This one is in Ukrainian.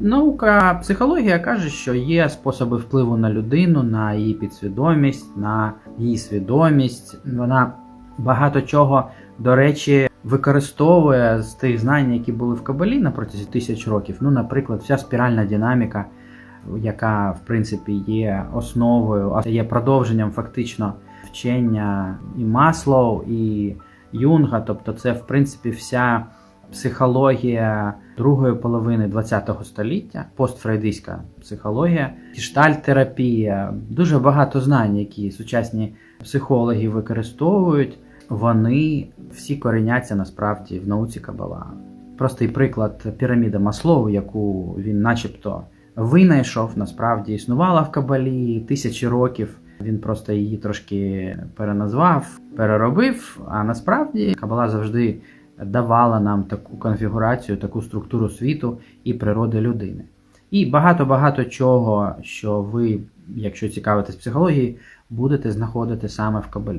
Наука психологія каже, що є способи впливу на людину, на її підсвідомість, на її свідомість. Вона багато чого, до речі, використовує з тих знань, які були в Кабалі на протязі тисяч років. Ну, наприклад, вся спіральна динаміка, яка в принципі є основою, а є продовженням фактично вчення і Маслоу, і Юнга. Тобто, це в принципі вся психологія другої половини ХХ століття, постфрейдистська психологія, гештальт-терапія, дуже багато знань, які сучасні психологи використовують, вони всі кореняться насправді в науці Кабала. Простий приклад піраміда Маслоу, яку він начебто винайшов, насправді існувала в Кабалі тисячі років. Він просто її трошки переназвав, переробив. А насправді Кабала завжди давала нам таку конфігурацію, таку структуру світу і природи людини. І багато-багато чого, що ви, якщо цікавитесь психологією, будете знаходити саме в Кабалі.